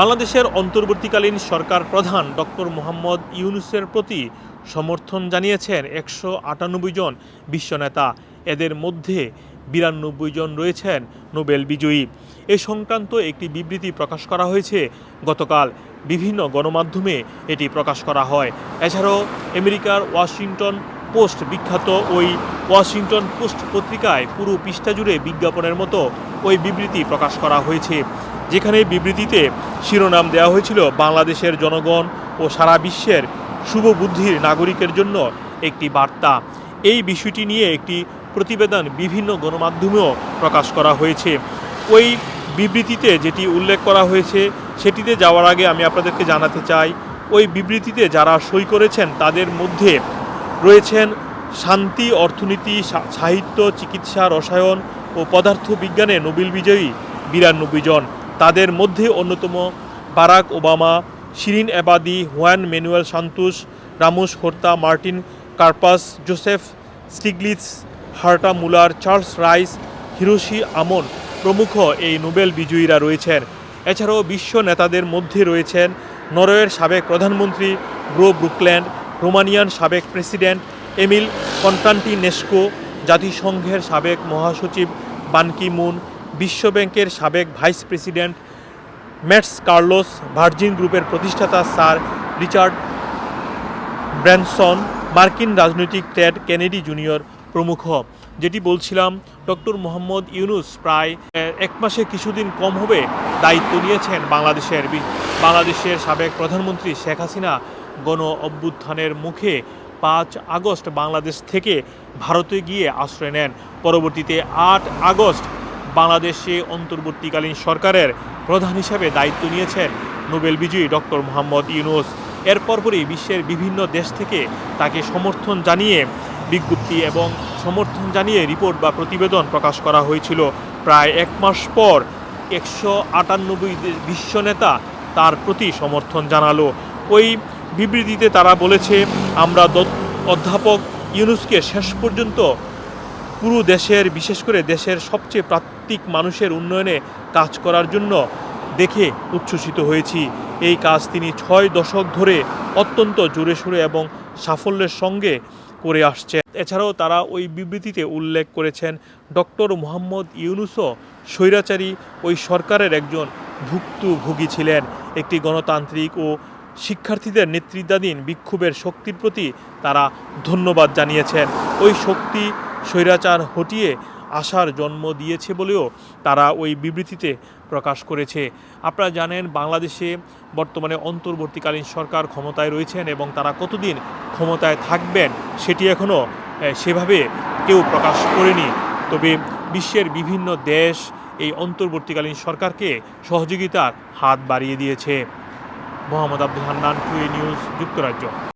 বাংলাদেশের অন্তর্বর্তীকালীন সরকার প্রধান ডক্টর মোহাম্মদ ইউনুসের প্রতি সমর্থন জানিয়েছেন একশো আটানব্বই জন বিশ্বনেতা এদের মধ্যে বিরানব্বই জন রয়েছেন নোবেল বিজয়ী। এ সংক্রান্ত একটি বিবৃতি প্রকাশ করা হয়েছে। গতকাল বিভিন্ন গণমাধ্যমে এটি প্রকাশ করা হয়। এছাড়াও আমেরিকার ওয়াশিংটন পোস্ট বিখ্যাত ওই ওয়াশিংটন পোস্ট পত্রিকায় পুরো পৃষ্ঠা জুড়ে বিজ্ঞাপনের মতো ওই বিবৃতি প্রকাশ করা হয়েছে, যেখানে বিবৃতিতে শিরোনাম দেওয়া হয়েছিল বাংলাদেশের জনগণ ও সারা বিশ্বের শুভ বুদ্ধির নাগরিকের জন্য একটি বার্তা। এই বিষয়টি নিয়ে একটি প্রতিবেদন বিভিন্ন গণমাধ্যমেও প্রকাশ করা হয়েছে। ওই বিবৃতিতে যেটি উল্লেখ করা হয়েছে, সেটিতে যাওয়ার আগে আমি আপনাদেরকে জানাতে চাই, ওই বিবৃতিতে যারা সই করেছেন তাদের মধ্যে রয়েছেন শান্তি, অর্থনীতি সাহিত্য, চিকিৎসা, রসায়ন ও পদার্থ বিজ্ঞানে নোবেল বিজয়ী বিরানব্বই জন। তাদের মধ্যে অন্যতম Barack Obama, Shirin Ebadi Juan Manuel Santos, Ramos Horta Martin Karplus, Joseph Stiglitz Herta Muller, Charles Rice, Hiroshi Amano প্রমুখ এই নোবেল বিজয়ীরা রয়েছেন। এছাড়াও বিশ্ব নেতাদের মধ্যে রয়েছেন নরওয়ের সাবেক প্রধানমন্ত্রী গ্রো ব্রুকল্যান্ড রোমানিয়ান সাবেক প্রেসিডেন্ট এমিল কনস্টান্টিনেস্কো জাতিসংঘের সাবেক মহাসচিব বানকি মুন বিশ্বব্যাংকের সাবেক vice president Mats Carlos, Virgin গ্রুপের প্রতিষ্ঠাতা স্যার রিচার্ড ব্র্যানসন, মার্কিন রাজনৈতিক টেড কেনেডি জুনিয়র প্রমুখ। যেটি বলছিলাম, ডক্টর মোহাম্মদ ইউনুস প্রায় এক মাসে কিছুদিন কম হবে দায়িত্ব নিয়েছেন বাংলাদেশের বাংলাদেশের সাবেক প্রধানমন্ত্রী শেখ হাসিনা। গণ অভ্যুত্থানের মুখে পাঁচ আগস্ট বাংলাদেশ থেকে ভারতে গিয়ে আশ্রয় নেন। পরবর্তীতে আট আগস্ট বাংলাদেশে অন্তর্বর্তীকালীন সরকারের প্রধান হিসেবে দায়িত্ব নিয়েছেন নোবেল বিজয়ী ডক্টর মোহাম্মদ ইউনুস। এর পরপরই বিশ্বের বিভিন্ন দেশ থেকে তাকে সমর্থন জানিয়ে বিজ্ঞপ্তি এবং সমর্থন জানিয়ে রিপোর্ট বা প্রতিবেদন প্রকাশ করা হয়েছিল। প্রায় এক মাস পর একশো আটানব্বই বিশ্ব নেতা তার প্রতি সমর্থন জানালো। ওই বিবৃতিতে তারা বলেছে, আমরা অধ্যাপক ইউনুসকে শেষ পর্যন্ত পুরো দেশের, বিশেষ করে দেশের সবচেয়ে প্রান্তিক মানুষের উন্নয়নে কাজ করার জন্য দেখে উচ্ছ্বসিত হয়েছি। এই কাজ তিনি ছয় দশক ধরে অত্যন্ত জোরে সুরে এবং সাফল্যের সঙ্গে করে আসছেন। এছাড়াও তারা ওই বিবৃতিতে উল্লেখ করেছেন, ডক্টর মোহাম্মদ ইউনুসও স্বৈরাচারী, ওই সরকারের একজন ভুক্তভোগী ছিলেন। একটি গণতান্ত্রিক ও শিক্ষার্থীদের নেতৃত্বাধীন বিক্ষোভের শক্তির প্রতি তারা ধন্যবাদ জানিয়েছেন। ওই শক্তি স্বৈরাচার হটিয়ে আশার জন্ম দিয়েছে বলেও তারা ওই বিবৃতিতে প্রকাশ করেছে। আপনারা জানেন, বাংলাদেশে বর্তমানে অন্তর্বর্তীকালীন সরকার ক্ষমতায় রয়েছেন এবং তারা কতদিন ক্ষমতায় থাকবেন সেটি এখনও সেভাবে কেউ প্রকাশ করেনি। তবে বিশ্বের বিভিন্ন দেশ এই অন্তর্বর্তীকালীন সরকারকে সহযোগিতার হাত বাড়িয়ে দিয়েছে। মোহাম্মদ আব্দুল হান্নান টুয়ে নিউজ যুক্তরাজ্য।